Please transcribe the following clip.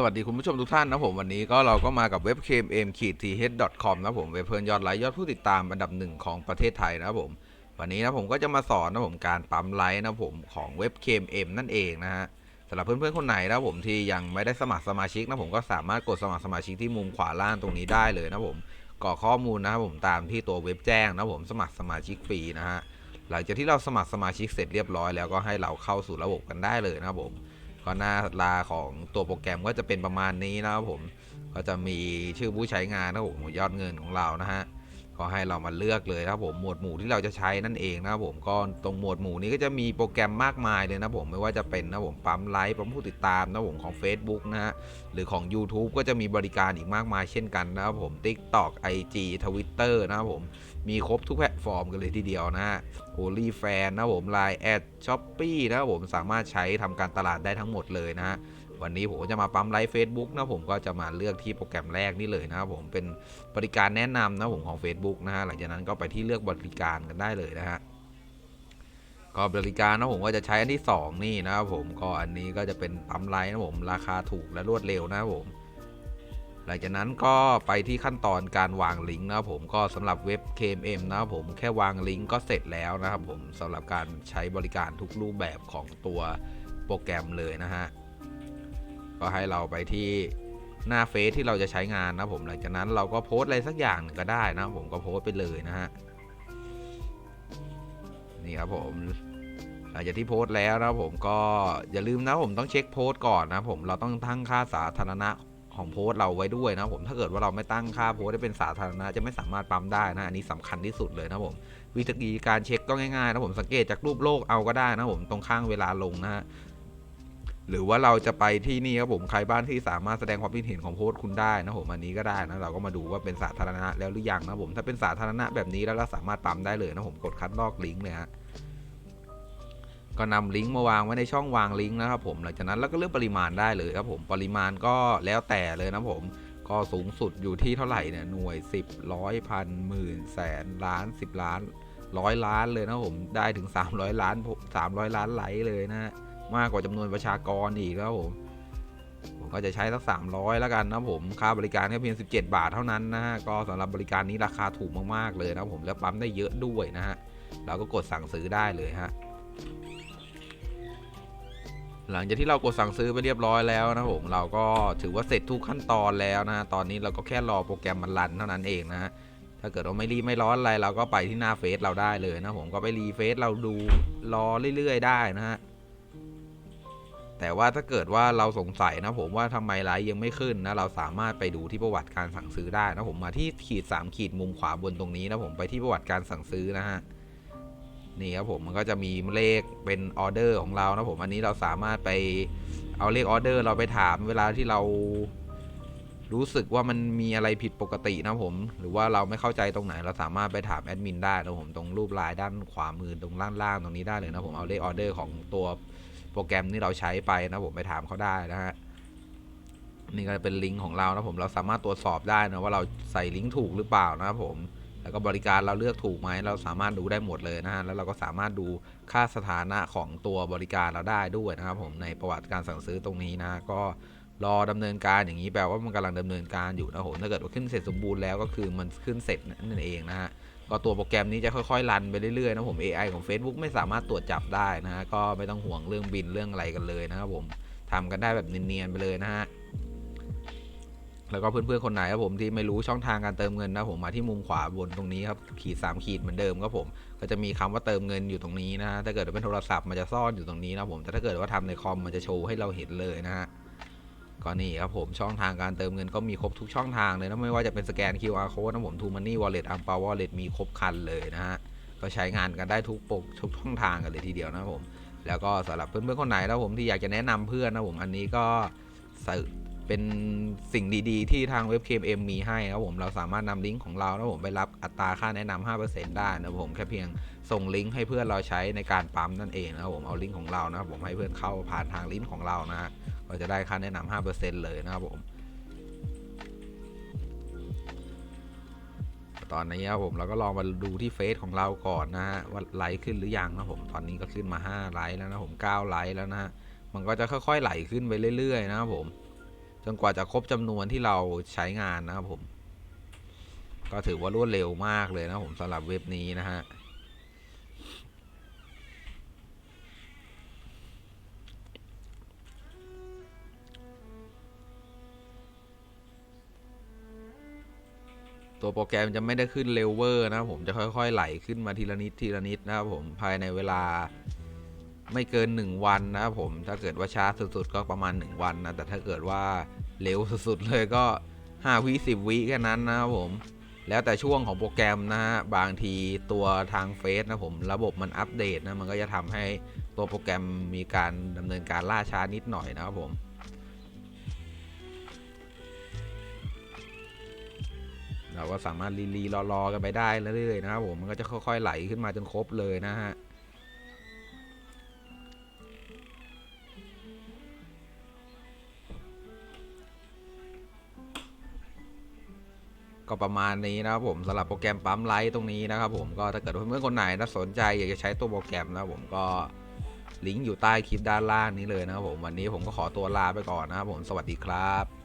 สวัสดีคุณผู้ชมทุกท่านนะผมวันนี้ก็เราก็มากับเว็บ kmm ขีด th com นะผมเว็บเพลินยอดไลค์ยอดผู้ติดตามอันดับหนึ่งของประเทศไทยนะผมวันนี้นะผมก็จะมาสอนนะผมการปั๊มไลค์นะผมของเว็บ kmm นั่นเองนะฮะสำหรับเพื่อนๆคนไหนนะผมที่ยังไม่ได้สมัครสมาชิกนะผมก็สามารถกดสมัครสมาชิกที่มุมขวาล่างตรงนี้ได้เลยนะผมกรอกข้อมูลนะผมตามที่ตัวเว็บแจ้งนะผมสมัครสมาชิกฟรีนะฮะหลังจากที่เราสมัครสมาชิกเสร็จเรียบร้อยแล้วก็ให้เราเข้าสู่ระบบกันได้เลยนะครับผม ก็หน้าลาของตัวโปรแกรมก็จะเป็นประมาณนี้นะครับผม ก็จะมีชื่อผู้ใช้งานนะครับผมยอดเงินของเรานะฮะ ก็ให้เรามาเลือกเลยนะครับผมหมวดหมู่ที่เราจะใช้นั่นเองนะครับผมก็ตรงหมวดหมู่นี้ก็จะมีโปรแกรมมากมายเลยนะผมไม่ว่าจะเป็นนะผมปั๊มไลค์ปั๊มผู้ติดตามนะผมของ Facebook นะฮะหรือของ YouTube ก็จะมีบริการอีกมากมายเช่นกันนะครับผม TikTok IG Twitter นะครับผมมีครบทุกแพลตฟอร์มกันเลยทีเดียวนะฮะ o n l y f a n นะครับผม Line แอดช้อปปี้นะครับผมสามารถใช้ทำการตลาดได้ทั้งหมดเลยนะฮะ วันนี้ผมก็จะมาปั๊มไลฟ์ Facebook นะผมก็จะมาเลือกที่โปรแกรมแรกนี่เลยนะครับผมเป็นบริการแนะนำนะผมของ Facebook นะฮะหลังจากนั้นก็ไปที่เลือกบริการกันได้เลยนะฮะก็บริการนะผมก็จะใช้อันที่ 2 นี่นะครับผมก็อันนี้ก็จะเป็นปั๊มไลฟ์นะผมราคาถูกและรวดเร็วนะครับผมหลังจากนั้นก็ไปที่ขั้นตอนการวางลิงก์นะครับผมก็สำหรับเว็บ KMM นะครับผมแค่วางลิงก์ก็เสร็จแล้วนะครับผมสำหรับการใช้บริการทุกรูปแบบของตัวโปรแกรมเลยนะฮะ ก็ให้เราไปที่หน้าเฟซที่เราจะใช้งานนะผมหลังจากนั้นเราก็โพสต์อะไรสักอย่างหนึ่งก็ได้นะผมก็โพสต์ไปเลยนะฮะนี่ครับผมหลังจากที่โพสต์แล้วนะผมก็อย่าลืมนะผมต้องเช็คโพสต์ก่อนนะผมเราต้องตั้งค่าสาธารณะของโพสต์เราไว้ด้วยนะผมถ้าเกิดว่าเราไม่ตั้งค่าโพสต์ให้เป็นสาธารณะจะไม่สามารถปั๊มได้นะอันนี้สำคัญที่สุดเลยนะผมวิธีการเช็คก็ง่ายๆนะผมสังเกตจากรูปโลกเอาก็ได้นะผมตรงข้างเวลาลงนะ หรือว่าเราจะไปที่นี่ครับผมใครบ้านที่สามารถแสดงความคิดเห็นของโพสต์คุณได้นะผมอันนี้ก็ได้นะเราก็มาดูว่าเป็นสาธารณะแล้วหรือยังนะผมถ้าเป็นสาธารณะแบบนี้แล้วเราสามารถปั๊มได้เลยนะผมกดคัดลอกลิงก์เลยฮะก็นำลิงก์มาวางไว้ในช่องวางลิงก์นะครับผมหลังจากนั้นเราก็เลือกปริมาณได้เลยครับผมปริมาณก็แล้วแต่เลยนะผมก็สูงสุดอยู่ที่เท่าไหร่เนี่ยหน่วย 10ร้อยพันหมื่นแสนล้าน 10 ล้านร้อยล้านเลยนะผมได้ถึง 300 ล้าน 300 ล้านไลเลยนะฮะ มากกว่าจำนวนประชากรอีกแล้วผมผมก็จะใช้สัก 300 แล้วกันนะผม ค่าบริการแค่เพียง 17 บาทเท่านั้นนะฮะ ก็สำหรับบริการนี้ราคาถูกมากๆเลยนะผมแล้วปั๊มได้เยอะด้วยนะฮะ เราก็กดสั่งซื้อได้เลยฮะ หลังจากที่เรากดสั่งซื้อไปเรียบร้อยแล้วนะผมเราก็ถือว่าเสร็จทุกขั้นตอนแล้วนะ ตอนนี้เราก็แค่รอโปรแกรมมันรันเท่านั้นเองนะฮะถ้าเกิดว่าไม่รีบไม่ร้อนอะไรเราก็ไปที่หน้าเฟซเราได้เลยนะผมก็ไปรีเฟซเราดูรอเรื่อยๆ ได้นะฮะ แต่ว่าถ้าเกิดว่าเราสงสัยนะผมว่าทำไมไลฟ์ยังไม่ขึ้นนะเราสามารถไปดูที่ประวัติการสั่งซื้อได้นะผมมาที่ขีด 3 ขีดมุมขวาบนตรงนี้นะผมไปที่ประวัติการสั่งซื้อนะฮะนี่ครับผมมันก็จะมีเลขเป็นออเดอร์ของเรานะผมอันนี้เราสามารถไปเอาเลขออเดอร์เราไปถามเวลาที่เรารู้สึกว่ามันมีอะไรผิดปกตินะผม หรือว่าเราไม่เข้าใจตรงไหน เราสามารถไปถามแอดมินได้นะผมตรงรูปลายด้านขวามือตรงล่างๆตรงนี้ได้เลยนะผมเอาเลขออเดอร์ของตัว รแกรมที่เราใช้ไปนะผมไปถามเขาได้นะฮะนี่ก็เป็นลิงก์ของเรานะผมเราสามารถตรวจสอบได้นะว่าเราใส่ลิงก์ถูกหรือเปล่านะครับผมแล้วก็บริการเราเลือกถูกไหมเราสามารถดูได้หมดเลยนะฮะแล้วเราก็สามารถดูค่าสถานะของตัวบริการเราได้ด้วยนะครับผมในประวัติการสั่งซื้อตรงนี้นะก็รอดำเนินการอย่างนี้แปลว่ามันกำลังดำเนินการอยู่นะผมถ้าเกิดว่าขึ้นเสร็จสมบูรณ์แล้วก็คือมันขึ้นเสร็จนั่นเองนะฮะ ก็ตัวโปรแกรมนี้จะค่อยๆ รันไปเรื่อยๆนะผม AI ของ Facebook ไม่สามารถตรวจจับได้นะฮะก็ไม่ต้องห่วงเรื่องบินเรื่องอะไรกันเลยนะครับผมทำกันได้แบบเนียนๆไปเลยนะฮะแล้วก็เพื่อนๆคนไหนครับผมที่ไม่รู้ช่องทางการเติมเงินนะผมมาที่มุมขวาบนตรงนี้ครับขีด3ขีดเหมือนเดิมครับผมก็จะมีคำว่าเติมเงินอยู่ตรงนี้นะฮะถ้าเกิดเป็นโทรศัพท์มันจะซ่อนอยู่ตรงนี้นะผมแต่ถ้าเกิดว่าทำในคอมมันจะโชว์ให้เราเห็นเลยนะฮะ ก็นี่ครับผมช่องทางการเติมเงินก็มีครบทุกช่องทางเลยนะไม่ว่าจะเป็นสแกน QR code นะผม True Money Wallet อัมปา Wallet มีครบครันเลยนะฮะก็ใช้งานกันได้ทุกปกทุกช่องทางกันเลยทีเดียวนะผม แล้วก็สำหรับเพื่อนๆคนไหนนะผมที่อยากจะแนะนำเพื่อนนะผมอันนี้ก็เป็นสิ่งดีๆ ที่ทางเว็บ KMM มีให้ครับผมเราสามารถนำลิงก์ของเรานะผมไปรับอัตราค่าแนะนำ5%ได้นะผมแค่เพียงส่งลิงก์ให้เพื่อนเราใช้ในการปั๊มนั่นเองนะครับผมเอาลิงก์ของเรานะครับผมให้เพื่อนเข้าผ่านทางลิงก์ของเรานะ ฮะก็จะได้ค่าแนะนำ5%เลยนะครับผม ตอนนี้ครับผมเราก็ลองมาดูที่เฟซของเราก่อนนะฮะว่าไลค์ขึ้นหรือยังนะผมตอนนี้ก็ขึ้นมา 5 ไลค์แล้วนะผม9ไลค์แล้วนะฮะมันก็จะค่อยๆไหลขึ้นไปเรื่อยๆนะครับผม จนกว่าจะครบจำนวนที่เราใช้งานนะครับผม ก็ถือว่ารวดเร็วมากเลยนะผมสำหรับเว็บนี้นะฮะ ตัวโปรแกรมจะไม่ได้ขึ้นเร็วเวอร์นะครับผมจะค่อยๆไหลขึ้นมาทีละนิดทีละนิดนะครับผมภายในเวลาไม่เกิน 1 วันนะครับผมถ้าเกิดว่าช้าสุดๆก็ประมาณ 1 วันนะแต่ถ้าเกิดว่าเร็วสุดๆเลยก็5วิ10วิแค่นั้นนะครับผมแล้วแต่ช่วงของโปรแกรมนะฮะบางทีตัวทางเฟซนะผมระบบมันอัปเดตนะมันก็จะทำให้ตัวโปรแกรมมีการดำเนินการล่าช้านิดหน่อยนะครับผม เราก็สามารถรีรีรอรอกันไปได้เรื่อยๆนะครับผมมันก็จะค่อยๆไหลขึ้นมาจนครบเลยนะฮะก็ประมาณนี้นะครับผมสำหรับโปรแกรมปั๊มไลท์ตรงนี้นะครับผมก็ถ้าเกิดว่าเพื่อนๆคนไหนนะสนใจอยากจะใช้ตัวโปรแกรมนะครับผมก็ลิงก์อยู่ใต้คลิปด้านล่างนี้เลยนะครับผมวันนี้ผมก็ขอตัวลาไปก่อนนะครับผมสวัสดีครับ